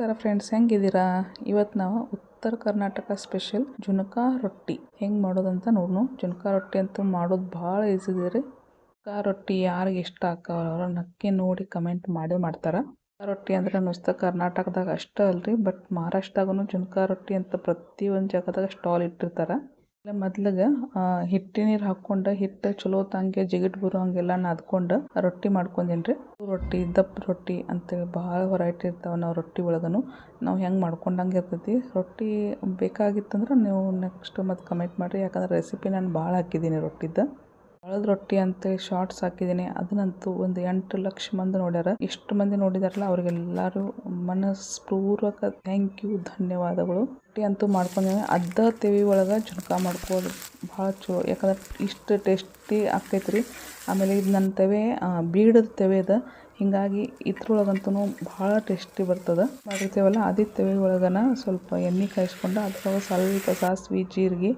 ನಮಸ್ಕಾರ ಫ್ರೆಂಡ್ಸ್ ಹೆಂಗಿದ್ದೀರಾ? ಇವತ್ತು ನಾವು ಉತ್ತರ ಕರ್ನಾಟಕ ಸ್ಪೆಷಲ್ ಜುನಕಾ ರೊಟ್ಟಿ. ಹೆಂಗೆ ಮಾಡೋದಂತ ನೋಡೋಣ ಜುನಕ ರೊಟ್ಟಿ ಅಂತೂ ಮಾಡೋದು ಭಾಳ ಈಸಿದೆ ರೀ. ಜುನಕಾ ರೊಟ್ಟಿ ಯಾರಿಗೆ ಇಷ್ಟ ಆಕಾವ ನಕ್ಕೆ ನೋಡಿ ಕಮೆಂಟ್ ಮಾಡಿ ಮಾಡ್ತಾರೆ. ರೊಟ್ಟಿ ಅಂದ್ರೆ ನುಸ್ತ ಕರ್ನಾಟಕದಾಗ ಅಷ್ಟೇ ಅಲ್ರಿ ಬಟ್ ಮಹಾರಾಷ್ಟ್ರದಾಗೂ ಜುನಕ ರೊಟ್ಟಿ ಅಂತ ಪ್ರತಿಯೊಂದು ಜಾಗದಾಗ ಸ್ಟಾಲ್ ಇಟ್ಟಿರ್ತಾರೆ. ಮೊದ್ಲಿಗೆ ಹಿಟ್ಟಿ ನೀರು ಹಾಕ್ಕೊಂಡು, ಹಿಟ್ಟು ಚಲೋ ತಂಗೆ ಜಿಗಿಟ್ ಬರೋ ಹಂಗೆಲ್ಲ ನಾದ್ಕೊಂಡು ರೊಟ್ಟಿ ಮಾಡ್ಕೊಂಡೇನಿ ರೀ ರೊಟ್ಟಿ, ದಪ್ಪ ರೊಟ್ಟಿ ಅಂತೇಳಿ ಭಾಳ ವೆರೈಟಿ ಇರ್ತಾವೆ ನಾವು ರೊಟ್ಟಿ ಒಳಗನು. ನಾವು ಹೆಂಗೆ ಮಾಡ್ಕೊಂಡಂಗೆ ಇರ್ತೈತಿ? ರೊಟ್ಟಿ ಬೇಕಾಗಿತ್ತಂದ್ರೆ ನೀವು ನೆಕ್ಸ್ಟ್ ಮತ್ತು ಕಮೆಂಟ್ ಮಾಡಿರಿ. ಯಾಕಂದ್ರೆ ರೆಸಿಪಿ ನಾನು ಭಾಳ ಹಾಕಿದ್ದೀನಿ ರೊಟ್ಟಿದ್ದು ಹಳದ ರೊಟ್ಟಿ ಅಂತೇಳಿ ಶಾರ್ಟ್ಸ್ ಹಾಕಿದ್ದೀನಿ. ಅದನ್ನಂತೂ ಒಂದು ಎಂಟು ಲಕ್ಷ ಮಂದಿ ನೋಡ್ಯಾರ. ಇಷ್ಟು ಮಂದಿ ನೋಡಿದಾರಲ್ಲ, ಅವ್ರಿಗೆಲ್ಲರೂ ಮನಸ್ಪೂರ್ವಕ ಥ್ಯಾಂಕ್ ಯು ಧನ್ಯವಾದಗಳು. ರೊಟ್ಟಿ ಅಂತೂ ಮಾಡ್ಕೊಂಡೇವೆ ಅದ ತೆವಿ ಒಳಗೆ ಜುಣಕ ಮಾಡ್ಕೋದು ಭಾಳ ಚಲೋ. ಯಾಕಂದ್ರೆ ಇಷ್ಟು ಟೇಸ್ಟಿ ಆಕೈತೆ ರೀ ಆಮೇಲೆ ಇದು ನನ್ನ ತೆವೆ ಬೀಡದ ತೆವೆ ಅದ. ಹೀಗಾಗಿ ಇದ್ರೊಳಗಂತೂ ಭಾಳ ಟೇಸ್ಟಿ ಬರ್ತದೆ. ಮಾಡಿರ್ತೇವಲ್ಲ, ಅದೇ ತೆವೆ ಒಳಗನ ಸ್ವಲ್ಪ ಎಣ್ಣೆ ಕಾಯಿಸ್ಕೊಂಡು ಅದ್ರೊಳಗೆ ಸ್ವಲ್ಪ ಸಾಸಿವೆ, ಜೀರಿಗೆ,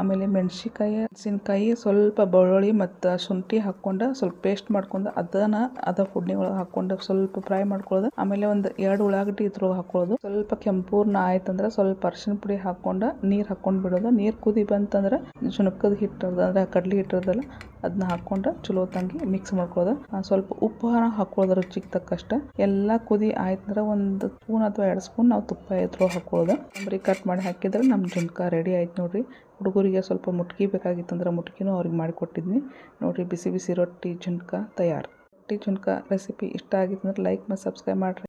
ಆಮೇಲೆ ಮೆಣಸಿನ್ಕಾಯಿ ಮೆಣಸಿನ್ಕಾಯಿ ಸ್ವಲ್ಪ ಬೆಳ್ಳುಳ್ಳಿ ಮತ್ತು ಶುಂಠಿ ಹಾಕ್ಕೊಂಡು ಸ್ವಲ್ಪ ಪೇಸ್ಟ್ ಮಾಡ್ಕೊಂಡು ಅದನ್ನ, ಅದ ಫುಡ್ನಿ ಒಳಗೆ ಹಾಕ್ಕೊಂಡು ಸ್ವಲ್ಪ ಫ್ರೈ ಮಾಡ್ಕೊಳ್ಳೋದು ಆಮೇಲೆ ಒಂದು ಎರಡು ಉಳ್ಳಾಗಡ್ಡಿ ಇದ್ರೊಳಗೆ ಹಾಕ್ಕೊಳ್ಳೋದು ಸ್ವಲ್ಪ ಕೆಂಪೂರ್ಣ ಆಯ್ತಂದ್ರೆ ಸ್ವಲ್ಪ ಅರ್ಶಿಣ ಪುಡಿ ಹಾಕ್ಕೊಂಡು ನೀರು ಹಾಕ್ಕೊಂಡು ಬಿಡೋದು. ನೀರು ಕುದಿ ಬಂತಂದ್ರೆ ಜುಣಕದ ಹಿಟ್ಟು ಅಂದರೆ ಕಡ್ಲೆ ಹಿಟ್ಟು ಇರ್ತದಲ್ಲ ಅದನ್ನ ಹಾಕ್ಕೊಂಡು ಚಲೋ ತಂಗಿ ಮಿಕ್ಸ್ ಮಾಡ್ಕೊಳ್ಳೋದು ಸ್ವಲ್ಪ ಉಪ್ಪು ಹಾಕ್ಕೊಳ್ಳೋದು ರುಚಿಗೆ ತಕ್ಕಷ್ಟ. ಎಲ್ಲ ಕುದಿ ಆಯ್ತಂದ್ರೆ ಒಂದು ಸ್ಪೂನ್ ಅಥವಾ ಎರಡು ಸ್ಪೂನ್ ನಾವು ತುಪ್ಪ ಎದುರು ಹಾಕ್ಕೊಳ್ಳೋದು ಅಂಬರಿ ಕಟ್ ಮಾಡಿ ಹಾಕಿದ್ರೆ ನಮ್ಮ ಜುನ್ಕ ರೆಡಿ ಆಯ್ತು ನೋಡಿರಿ. ಹುಡುಗರಿಗೆ ಸ್ವಲ್ಪ ಮುಟ್ಗಿ ಬೇಕಾಗಿತ್ತಂದ್ರೆ ಮುಟ್ಕಿನೂ ಅವ್ರಿಗೆ ಮಾಡಿಕೊಟ್ಟಿದ್ನಿ ನೋಡಿರಿ ಬಿಸಿ ಬಿಸಿ ರೊಟ್ಟಿ ಜುನ್ಕ ತಯಾರು. ರೊಟ್ಟಿ ಜುನ್ಕ ರೆಸಿಪಿ ಇಷ್ಟ ಆಗಿತ್ತಂದ್ರೆ ಲೈಕ್ ಮತ್ತು ಸಬ್ಸ್ಕ್ರೈಬ್ ಮಾಡಿರಿ.